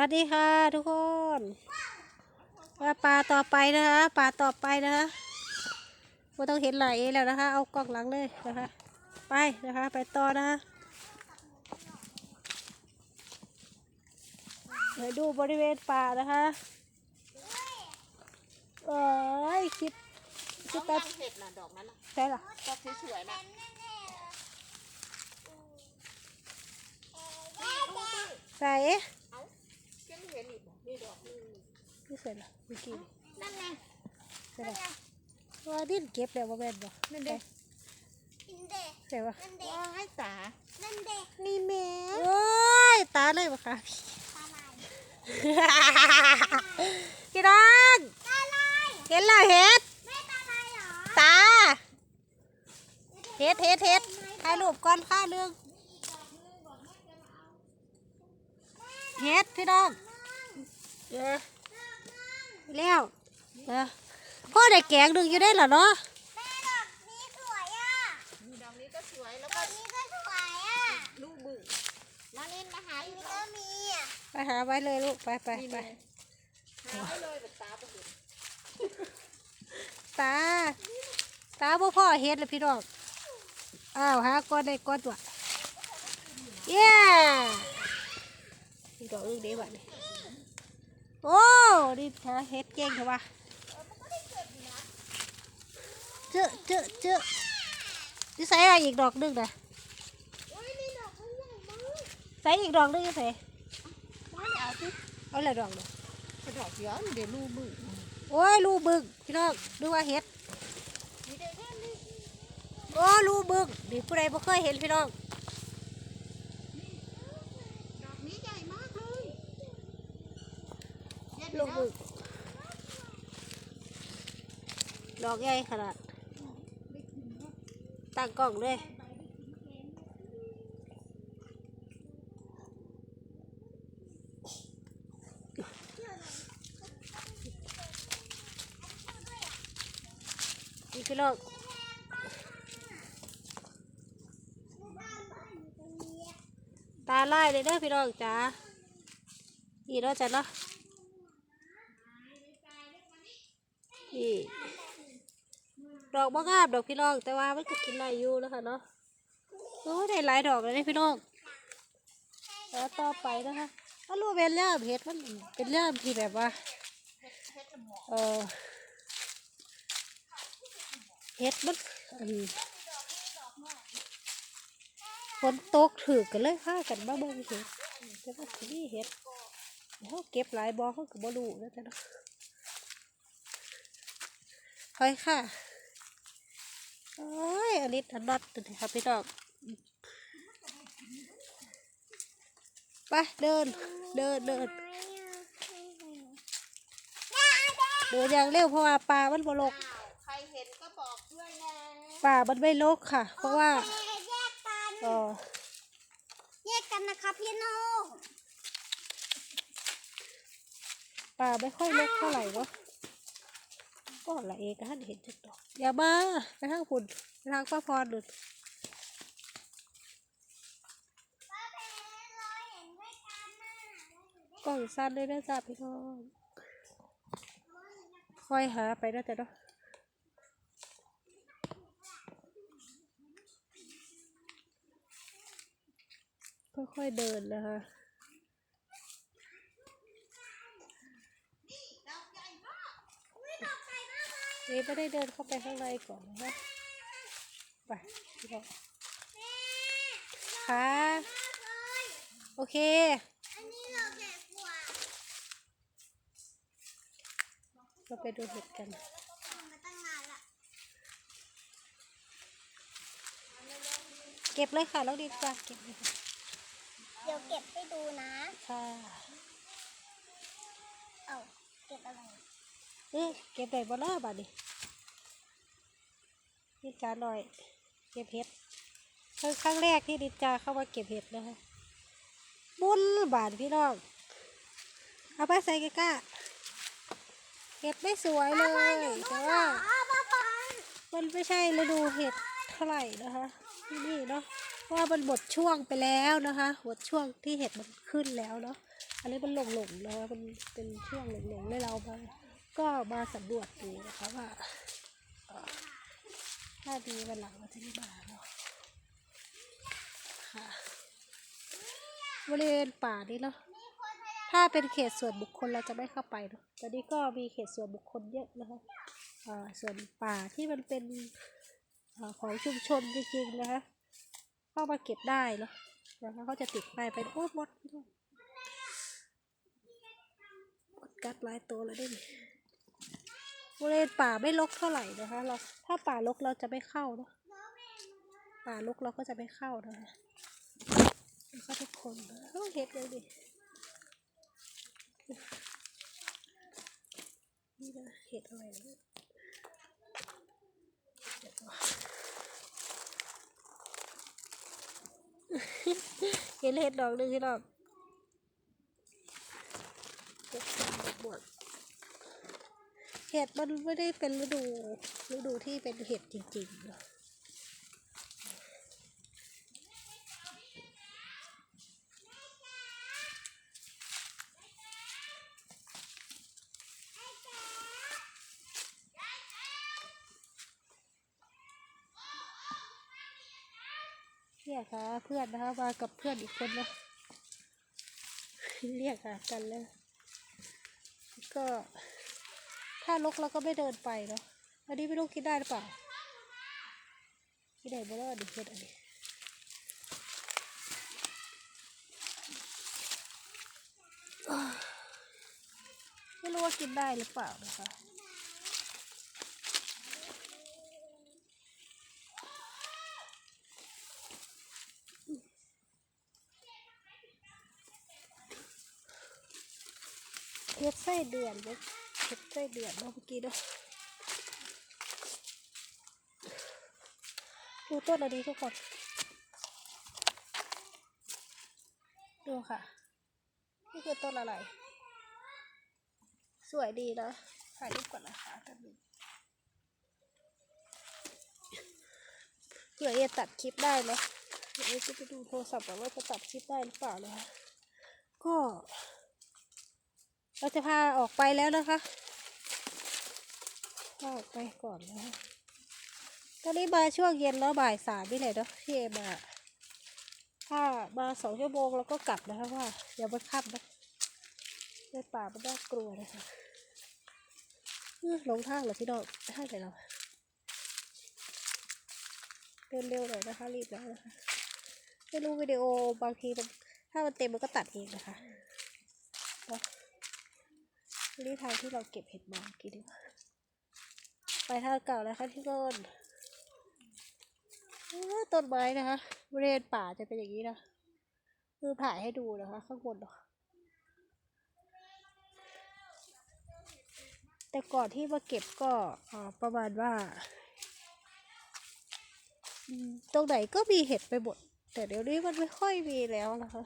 วัสดีค่ะทุกคนว่าปลาต่อไปนะคะปลาต่อไปนะคะไม่ต้องเห็นไหลแล้วนะคะ เอากล้องหลังเลยนะคะ ไปนะคะ ไปต่อนะคะเดี๋ยวดูบริเวณป่านะคะเอ้ยคิดคิดแป๊บเห็ดน่ะดอกนั้นใช่หรอดอกสวยๆนะใส่ ห็นอีกบ่นี่ดอกนึงไม่ใส่หรอเมื่อกี้นี่นั่นไงใส่หรอว่าดิ้นเก็บแล้วว่าแม่นบ่นั่นเด็กใส่ว่าว้ายตานี่แม่โอ้ยตาเลยบ่ค่ะพี่น้องเห็นแล้วเห็ดตาเห็ดเห็ดเห็ดถ่ายรูปก่อนค่าเรื่องเห็ดพี่น้อง เออแล้วเออพ่อได้แกงหนึ่งอยู่ได้เหรอเนาะนี่ดอกนี้ก็สวยแล้วก็ลูกบึ้งมาเล่นมาหาอีกแล้วไปหาไว้เลยลูกไปไปนี่ไปเลยหาไว้เลยแบบตาไปเห็นตา ตาพ่อพ่อเฮ็ดเลยพี่น้องอ้าวหาก้อนได้ก้อนตัวเย้นี่ดอกอึ้งเดีบัดนี่ โอ้นี่หาเฮ็ดเก่งเถอะวะเจอะเจอะเจอะนี่ใส่อะไรอีกดอกหนึงนะโอ้ยนี่ดอกมันใหญ่มากใส่อีกดอกหนึงยังใส่มาเอาสิเอาอะไรดอกเดียวไปดอกเดียวนี่เดี๋ยวลูกบึ้งโอ้ยลูกบึกพี่น้องดูว่าเฮ็ดนี่เดี๋ยวเดี๋ยวนี่โอ้ลูกบึกนี่ผู้ใดบ่เคยเห็นพี่น้อง ดอกนี้ใหญ่มากเลยเย็น ลูกบึกดอกใหญ่ขนาดตั้งกล้องเลยนี่พี่น้องตาไล่เลยเด้อพี่น้องจ๋านี่เนาะจ้ะเนาะ นี่ดอกบ่งามดอกพี่น้อง แต่ว่ามันก็กินได้อยู่แล้วค่ะเนาะโอ้ยได้หลายดอกเลยนี่พี่น้องแล้วต่อไปนะคะถ้ารู้เป็นเรื่องเห็ดมันเป็นเรื่องที่แบบว่าเออเห็ดมันอันฝนตกถือกันเลยพากันมาบิ่งเห็ดแต่ว่าสิมีเห็ดเขาเก็บหลายบ่อเขาก็บ่รู้นะจ๊ะเนาะ ค่อยค่ะ โอ้ยอันนี้ทันน็อตตัวนี้ครับพี่น้องไปเดิน เดินเดินเดินอย่างเร็วเพราะว่าปลามันบ่ลกอ้าวใครเห็นก็บอกด้วยนะป่ามันไม่ลกค่ะ เพราะว่าแยกกันเออแยกกันนะคะพี่น้องป่าไม่ค่อยลกเท่าไหร่เนาะ ก็ละเอกท่านเห็นจักดอกอย่ามาไปทางฝุ่นไปทางป้าพรหลุดป้าเพชรเราเห็นด้วยกันน่สั้นเลยนะจ๊ะพี่น้องค่อยหาไปนะจ๊ะเนาะค่อยๆเดินนะคะ นี่ไม่ได้เดินเข้าไปข้างในก่อนนะไปพี่น้องค่ะโอเค อันนี้เราแก่กว่าเราไปดูเห็ดกันมาตั้งนานละเก็บเลยค่ะแล้วดีกว่าเก็บเลยค่ะเดี๋ยวเก็บให้ดูนะ ค่ะ เอ้าเก็บอะไร เอ๊ะเก็บได้บ่ล่ะบาดนี้นิจาหน่อยเก็บเห็ดครั้งครั้งแรกที่นิจาเข้ามาเก็บเห็ดนะคะบุญบาทพี่น้องเอาไปใส่กะกะเห็ดไม่สวยเลยแต่ว่ามันไม่ใช่ฤดูเห็ดเท่าไหร่นะคะที่นี่เนาะเพราะว่ามันหมดช่วงไปแล้วนะคะหมดช่วงที่เห็ดมันขึ้นแล้วเนาะอันนี้มันหลงหลงๆนะคะมันเป็นช่วงหลงหลงๆให้เรามา ก็มาสำรวจดูนะคะว่าถ้าดีวันหลังเราจะได้มาเนาะค่ะบริเวณป่านี้เนาะถ้าเป็นเขตส่วนบุคคลเราจะไม่เข้าไปเนาะแต่นี้ก็มีเขตส่วนบุคคลเยอะนะคะอ่าส่วนป่าที่มันเป็นอของชุมชนจริงๆนะคะเข้ามาเก็บได้เนาะนะคะเขาจะติดป้ายไปโอ้หมดหมดกัดหลายตัวแล้วด้วย บริเวณป่าไม่รกเท่าไหร่นะคะ เราถ้าป่ารกเราจะไม่เข้าเนาะป่ารกเราก็จะไม่เข้านะคะแล้วก็ทุกคนเอ้าเห็ดเลยดินี่นะเห็ดอะไรนะเดี๋ยวก่อนเห็นเห็ดดอกหนึ่งที่ดอกเห็ดอกบวก ห็ดมันไม่ได้เป็นฤดูฤดูที่เป็นเห็ดจริงๆเนอะเนี่ยค่ะเพื่อนนะคะมากับเพื่อนอีกคนนะเรียกหากันแล้ว ก็ ถ้าลกเราก็ไม่เดินไปเนาะอันนี้ไม่รู้กินได้หรือเปล่ากินได้บ่รอดดิเฮ็ดอันนี้ไม่รู้ว่ากินได้หรือเปล่านะคะเฮ็ดไส้เดือนเว้ย เฮ็ดไส้เดือนเนาะเมื่อกี้เนาะดูต้นอันนี้ทุกคน ดูค่ะ นี่คือต้นอะไร สวยดีนะถ่ายรูปก่อนนะคะแป๊บนึงเผื่อเอตัดคลิปได้เนาะเดี๋ยวเอจะไปดูโทรศัพท์ก่อนว่าจะตัดคลิปได้หรือเปล่านะคะก็ เราจะพาออกไปแล้วนะคะพาออกไปก่อนนะตอนนี้มาช่วงเย็นแล้วบ่ายสามนี่แหละเนาะที่เอมาถ้ามาสองชั่วโมงเราก็กลับนะคะว่าอย่าไปค่ำนะในป่ามันน่ากลัวนะคะหลงทางเหรอพี่น้องทาไหนเราเดินเร็วหน่อยนะคะรีบแล้วนะคะไม่รู้วิดีโอบางทีมันถ้ามันเต็มมันก็ตัดเองนะคะ นี่ทางที่เราเก็บเห็ดมาเมื่อกี้ดีกว่าไปทางเก่าแล้วค่ะที่ต้นต้นไม้นะคะบริเวณป่าจะเป็นอย่างนี้นะคือถ่ายให้ดูนะคะ ข้างบนเนาะแต่ก่อนที่มาเก็บก็ประมาณว่าตรงไหนก็มีเห็ดไปหมดแต่เดี๋ยวนี้มันไม่ค่อยมีแล้วนะคะ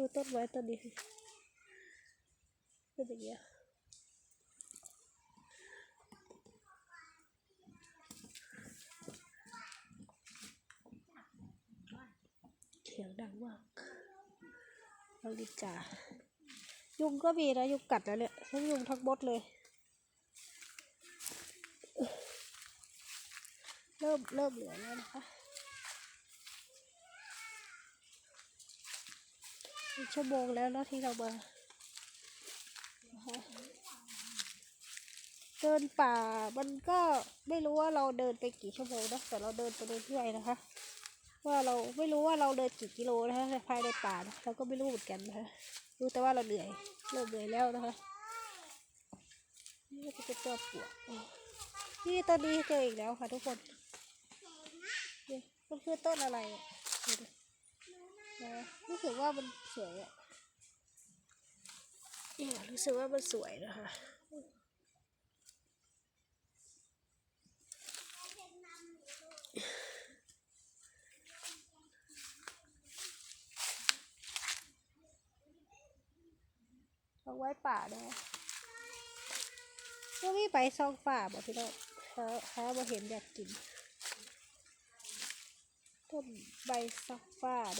ดูต้นไม้ต้นนี้สิเป็นอย่างเงี้ยเสียงดังมากเราดิจ่ายุงก็มีนะยุงกัดแล้วเนี่ยทั้งยุงทั้งมดเลย เริ่มเริ่มเหลือแล้วนะคะ อีก ชั่วโมงแล้วเนาะที่เรามานะคะเดินป่ามันก็ไม่รู้ว่าเราเดินไปกี่ชั่วโมงนะแต่เราเดินไปเรื่อยๆนะคะ ว่าเราไม่รู้ว่าเราเดินกี่กิโลนะคะในภายในป่านะเราก็ไม่รู้เหมือนกันนะคะรู้แต่ว่าเราเหนื่อยเริ่มเหนื่อยแล้วนะคะนี่ก็จะเป็นตัวปวดนี่ตอนนี้เจออีกแล้วค่ะทุกคนนี่มันคือต้นอะไรอะดูดิ นะรู้สึกว่ามันสวยอะเนี่ยรู้สึกว่ามันสวยนะคะเอาไว้ป่านะก็มีไปซองป่าบอกพี่น้องหาหามาเห็นอยากกินมใบซักฟ้า